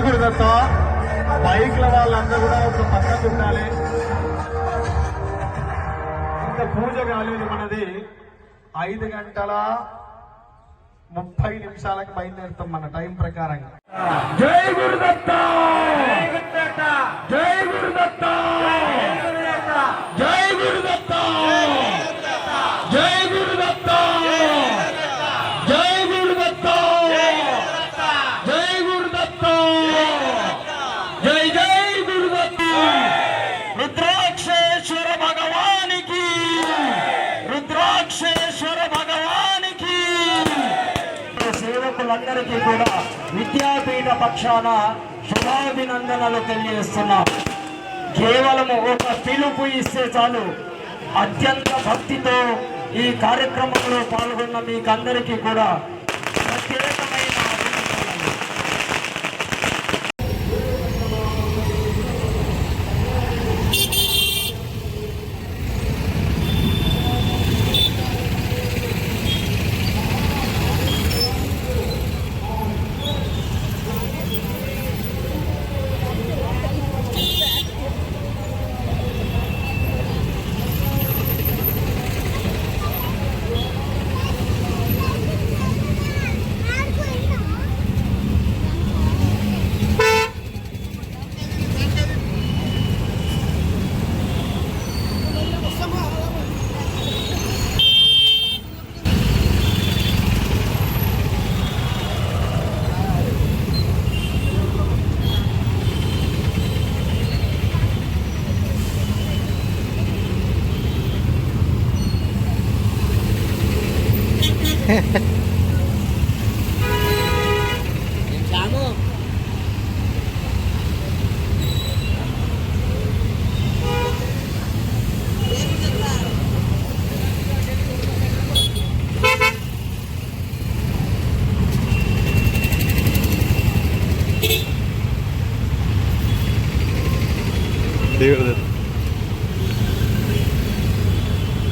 గురుదత్త బైక్ల వాళ్ళందరూ కూడా ఒక పక్కన ఉండాలి. ఇంకా పూజ కాలేదు మనది. ఐదు గంటల ముప్పై నిమిషాలకు బయలుదేరుతాం మన టైం ప్రకారంగా జై గురుదత్త! జై గురుదత్త! జై గురుదత్త జై గురుదత్త జై గురుదత్త జై గురుదత్త జై జై గురుదత్త రుద్రాక్షేశ్వర భగవానికి రుద్రాక్షేశ్వర భగవానికి సేవకులందరికీ కూడా విద్యాపీఠ పక్షాన శుభాభినందనలు తెలియజేస్తున్నాం. కేవలం ఒక పిలుపు ఇస్తే చాలు. అత్యంత భక్తితో ఈ కార్యక్రమంలో పాల్గొన్న మీకందరికీ కూడా ప్రత్యేకమైన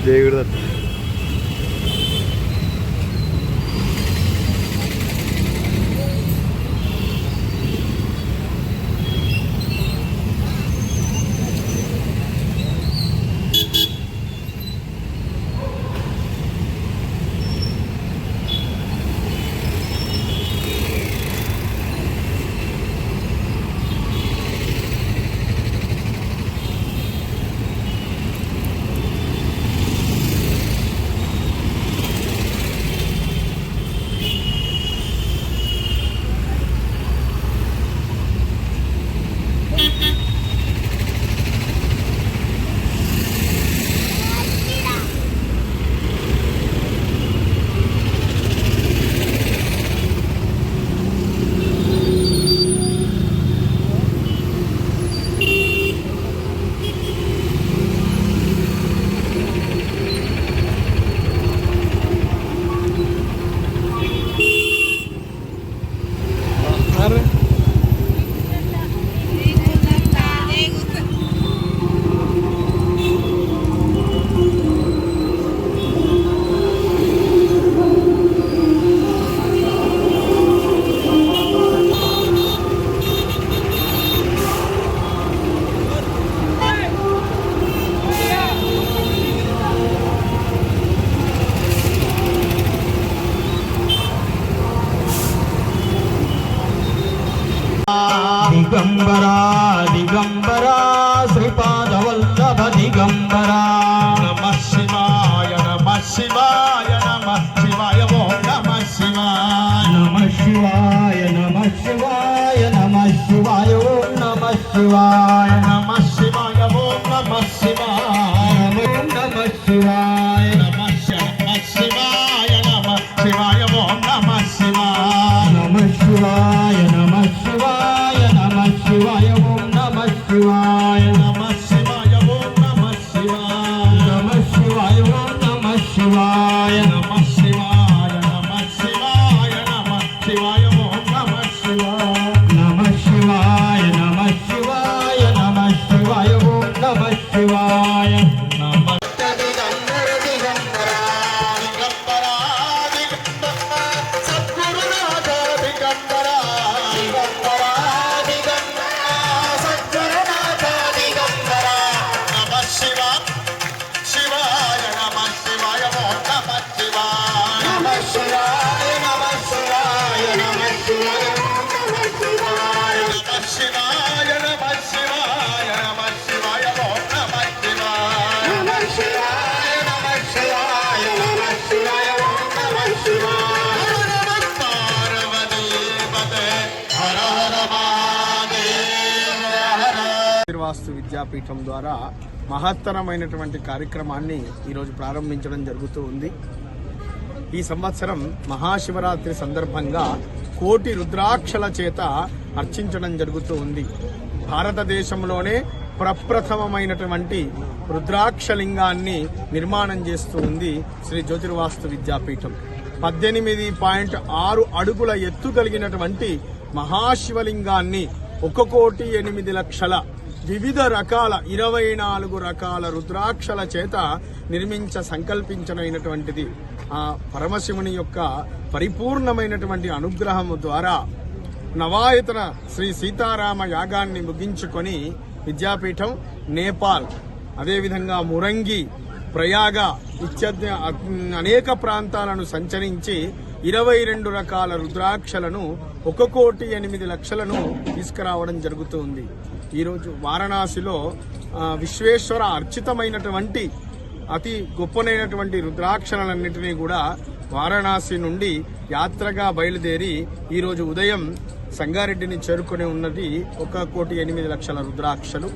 జై గురుదత్త దిగంబరా శ్రీపాదవల్లభ దిగంబరా నమ శివాయ నమ శివాయ నమ శివాయ ఓం నమ శివాయ నమ శివాయ నమ శివాయ నమ శివాయ ఓం నమ శివాయ నమ శివాయ ఓం నమ శివాయ నమ శివాయ శివాయ నమ వాస్తు విద్యాపీఠం ద్వారా మహత్తరమైనటువంటి కార్యక్రమాన్ని ఈరోజు ప్రారంభించడం జరుగుతూ ఉంది. ఈ సంవత్సరం మహాశివరాత్రి సందర్భంగా కోటి రుద్రాక్షల చేత అర్చించడం జరుగుతూ ఉంది. భారతదేశంలోనే ప్రప్రథమమైనటువంటి రుద్రాక్షలింగాన్ని నిర్మాణం చేస్తూ ఉంది శ్రీ జ్యోతిర్వాస్తు విద్యాపీఠం. పద్దెనిమిది పాయింట్ ఆరు అడుగుల ఎత్తు కలిగినటువంటి మహాశివలింగాన్ని ఒక కోటి ఎనిమిది లక్షల వివిధ రకాల ఇరవై నాలుగు రకాల రుద్రాక్షల చేత నిర్మించ సంకల్పించనైనటువంటిది. ఆ పరమశివుని యొక్క పరిపూర్ణమైనటువంటి అనుగ్రహం ద్వారా నవాయతన శ్రీ సీతారామ యాగాన్ని ముగించుకొని విద్యాపీఠం నేపాల్ అదేవిధంగా మురంగి ప్రయాగ ఇత్యాది అనేక ప్రాంతాలను సంచరించి ఇరవై రెండు రకాల రుద్రాక్షలను ఒక కోటి ఎనిమిది లక్షలను తీసుకురావడం జరుగుతుంది ఈరోజు వారణాసిలో విశ్వేశ్వర అర్చితమైనటువంటి అతి గొప్పనైనటువంటి రుద్రాక్షలన్నింటినీ కూడా వారణాసి నుండి యాత్రగా బయలుదేరి ఈరోజు ఉదయం సంగారెడ్డిని చేరుకుని ఉన్నది ఒక కోటి ఎనిమిది లక్షల రుద్రాక్షలు.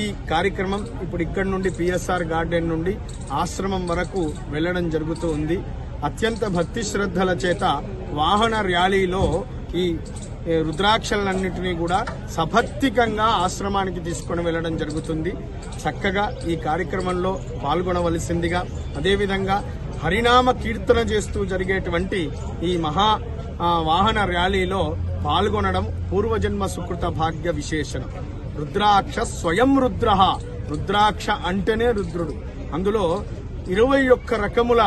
ఈ కార్యక్రమం ఇప్పుడు ఇక్కడ నుండి పిఎస్ఆర్ గార్డెన్ నుండి ఆశ్రమం వరకు వెళ్ళడం జరుగుతూ ఉంది. అత్యంత భక్తి శ్రద్ధల చేత వాహన ర్యాలీలో ఈ రుద్రాక్షలన్నింటినీ కూడా సభక్తికంగా ఆశ్రమానికి తీసుకొని వెళ్ళడం జరుగుతుంది. చక్కగా ఈ కార్యక్రమంలో పాల్గొనవలసిందిగా అదేవిధంగా హరినామ కీర్తన చేస్తూ జరిగేటువంటి ఈ మహా వాహన ర్యాలీలో పాల్గొనడం పూర్వజన్మ సుకృత భాగ్య విశేషణం. రుద్రాక్ష స్వయం రుద్ర రుద్రాక్ష అంటేనే రుద్రుడు. అందులో ఇరవై ఒక్క రకముల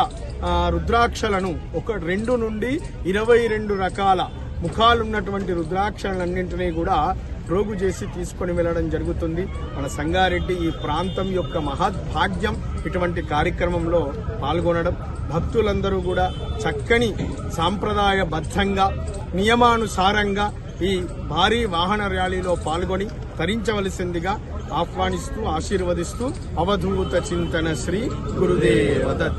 రుద్రాక్షలను ఒక రెండు నుండి ఇరవై రెండు రకాల ముఖాలున్నటువంటి రుద్రాక్షలన్నింటినీ కూడా ప్రోగు చేసి తీసుకొని వెళ్ళడం జరుగుతుంది. మన సంగారెడ్డి ఈ ప్రాంతం యొక్క మహద్భాగ్యం ఇటువంటి కార్యక్రమంలో పాల్గొనడం. భక్తులందరూ కూడా చక్కని సాంప్రదాయబద్ధంగా నియమానుసారంగా ఈ భారీ వాహన ర్యాలీలో పాల్గొని తరించవలసిందిగా ఆహ్వానిస్తూ ఆశీర్వదిస్తూ అవధూత చింతన శ్రీ గురుదేవ దత్.